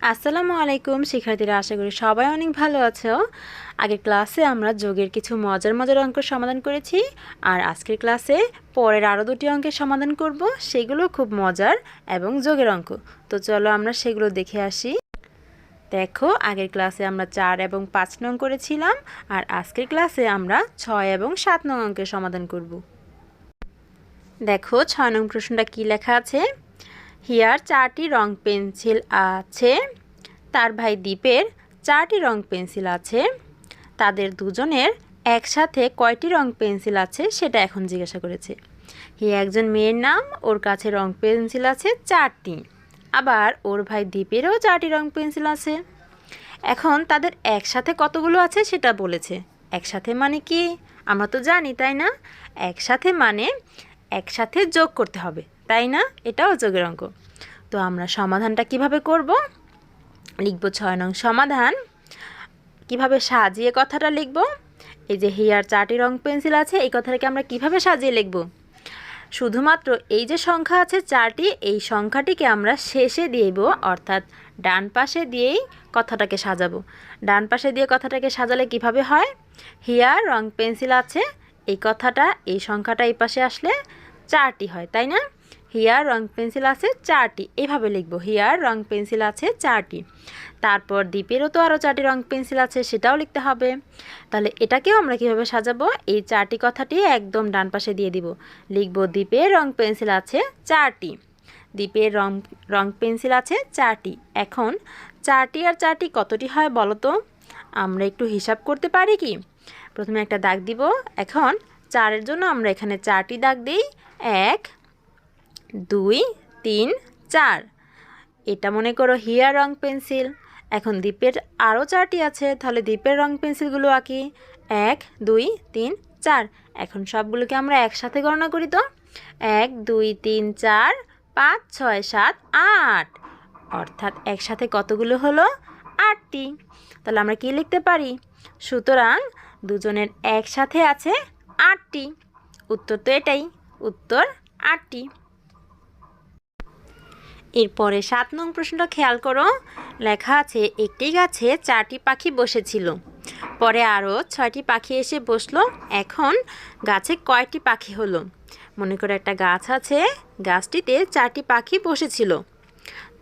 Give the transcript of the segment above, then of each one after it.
আসসালামু আলাইকুম, শিক্ষার্থীরা, আশা করি সবাই অনেক ভালো আছো। আগের ক্লাসে আমরা যোগের কিছু মজার মজার অঙ্ক সমাধান করেছি আর আজকের ক্লাসে পরের আরও দুটি অঙ্কের সমাধান করব, সেগুলো খুব মজার এবং যোগের অঙ্ক। তো চলো আমরা সেগুলো দেখে আসি। দেখো, আগের ক্লাসে আমরা চার এবং পাঁচ নং করেছিলাম আর আজকের ক্লাসে আমরা ছয় এবং সাত নং অঙ্কের সমাধান করব। দেখো, ছয় নং প্রশ্নটা কী লেখা আছে? হিয়ার চারটি রং পেন্সিল আছে। তার ভাই দ্বীপের চারটি রং পেন্সিল আছে। তাদের দুজনের একসাথে কয়টি রং পেন্সিল আছে সেটা এখন জিজ্ঞাসা করেছে। হিয়া একজন মেয়ের নাম, ওর কাছে রং পেন্সিল আছে চারটি। আবার ওর ভাই দ্বীপেরও চারটি রং পেন্সিল আছে। এখন তাদের একসাথে কতগুলো আছে সেটা বলেছে। একসাথে মানে কি? আমরা তো জানি, তাই না? একসাথে মানে একসাথে যোগ করতে হবে। তাই না? এটাও যোগের অঙ্ক। তো আমরা সমাধানটা কীভাবে করব? লিখব ছয় নং সমাধান। কীভাবে সাজিয়ে কথাটা লিখব? এই যে হেয়ার চারটি রং পেন্সিল আছে, এই কথাটাকে আমরা কীভাবে সাজিয়ে লিখব? শুধুমাত্র এই যে সংখ্যা আছে চারটি, এই সংখ্যাটিকে আমরা শেষে দিয়েব অর্থাৎ ডান পাশে দিয়েই কথাটাকে সাজাবো। ডান পাশে দিয়ে কথাটাকে সাজালে কীভাবে হয়? হিয়ার রং পেন্সিল আছে, এই কথাটা, এই সংখ্যাটা এই পাশে আসলে চারটি হয়, তাই না? হিয়ার রং পেন্সিল আছে চারটি। এভাবে লিখব হিয়ার রং পেন্সিল আছে চারটি। তারপর দ্বীপেরও তো আরও চারটি রং পেন্সিল আছে, সেটাও লিখতে হবে। তাহলে এটাকেও আমরা কীভাবে সাজাবো? এই চারটি কথাটি একদম ডান পাশে দিয়ে দিব। লিখব, দ্বীপের রং পেন্সিল আছে চারটি। দ্বীপের রং রং পেন্সিল আছে চারটি। এখন চারটি আর চারটি কতটি হয় বলো তো? আমরা একটু হিসাব করতে পারি কি? প্রথমে একটা দাগ দিব। এখন চারের জন্য আমরা এখানে চারটি দাগ দিই। এক দুই, তিন, চার। এটা মনে করো হিয়ার রং পেন্সিল। এখন দ্বীপের আরও চারটি আছে, তাহলে দ্বীপের রং পেন্সিলগুলো আঁকি। এক, দুই, তিন, চার। এখন সবগুলোকে আমরা একসাথে গণনা করি তো। এক, দুই, তিন, চার, পাঁচ, ছয়, সাত, আট। অর্থাৎ একসাথে কতগুলো হলো? আটটি। তাহলে আমরা কি লিখতে পারি? সুতরাং দুজনের একসাথে আছে আটটি। উত্তর তো এটাই। উত্তর আটটি। এরপরে সাত নং প্রশ্নটা খেয়াল করো। লেখা আছে, একটি গাছে চারটি পাখি বসেছিল। পরে আরও ছয়টি পাখি এসে বসল। এখন গাছে কয়টি পাখি হলো? মনে করো একটা গাছ আছে, গাছটিতে চারটি পাখি বসেছিল।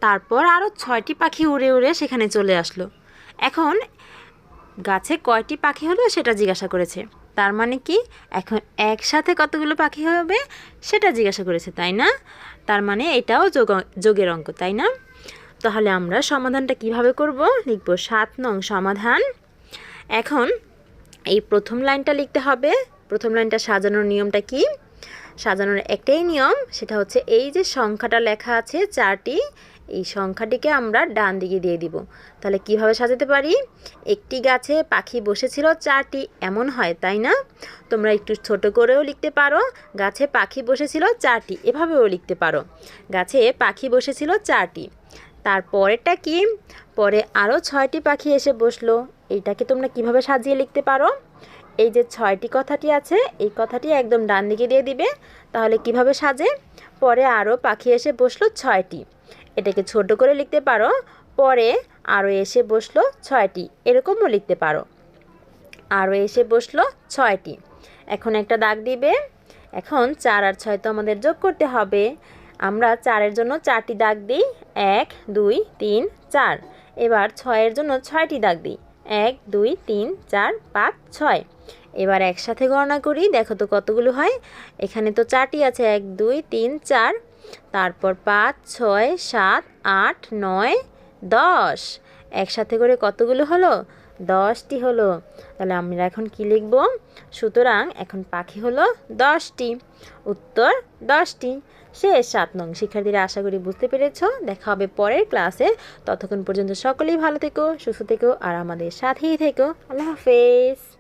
তারপর আরও ছয়টি পাখি উড়ে উড়ে সেখানে চলে আসলো। এখন গাছে কয়টি পাখি হলো সেটা জিজ্ঞাসা করেছে। তার মানে কি? এখন একসাথে কতগুলো পাখি হবে সেটা জিজ্ঞাসা করেছে, তাই না? তার মানে এটাও যোগ, যোগের অঙ্ক, তাই না? তাহলে আমরা সমাধানটা কীভাবে করব? লিখব সাত নং সমাধান। এখন এই প্রথম লাইনটা লিখতে হবে। প্রথম লাইনটা সাজানোর নিয়মটা কি? সাজানোর একটাই নিয়ম, সেটা হচ্ছে এই যে সংখ্যাটা লেখা আছে চারটি এই সংখ্যাটিকে আমরা ডান দিকে দিয়ে দিব। তাহলে কীভাবে সাজাতে পারি? একটি গাছে পাখি বসেছিল, চারটি এমন হয়, তাই না? তোমরা একটু ছোট করেও লিখতে পারো। গাছে পাখি বসেছিল, চারটি, এভাবেও লিখতে পারো। গাছে পাখি বসেছিল, চারটি। তারপরেরটা কি? পরে আরও ছয়টি পাখি এসে বসল। এইটাকে তোমরা কীভাবে সাজিয়ে লিখতে পারো? এই যে ছয়টি কথাটি আছে, এই কথাটি একদম ডান দিকে দিয়ে দিবে। তাহলে কীভাবে সাজে? পরে আরও পাখি এসে বসল, ছয়টি। এটাকে ছোট করে লিখতে পারো। পরে আরও এসে বসল ছয়টি। এরকমও লিখতে পারো। আরও এসে বসল ছয়টি। এখন একটা দাগ দিবে। এখন চার আর ছয় তো আমাদের যোগ করতে হবে। আমরা চারের জন্য চারটি দাগ দিই। এক, দুই, তিন, চার। এবার ছয়ের জন্য ছয়টি দাগ দিই। এক, দুই, তিন, চার, পাঁচ, ছয়। এবার একসাথে গণনা করি। দেখো তো কতগুলো হয়। এখানে তো চারটি আছে। এক, দুই, তিন, চার। তারপর পাঁচ, ছয়, সাত, আট, নয়, দশ। একসাথে করে কতগুলো হলো? দশটি হলো। তাহলে আমরা এখন কি লিখব? সুতরাং এখন পাখি হলো দশটি। উত্তর দশটি। শেষ সাত নং। শিক্ষার্থীরা, আশা করি বুঝতে পেরেছ। দেখা হবে পরের ক্লাসে। ততক্ষণ পর্যন্ত সকলেই ভালো থেকো, সুস্থ থেকো, আর আমাদের সাথেই থেকো। আল্লাহ হাফেজ।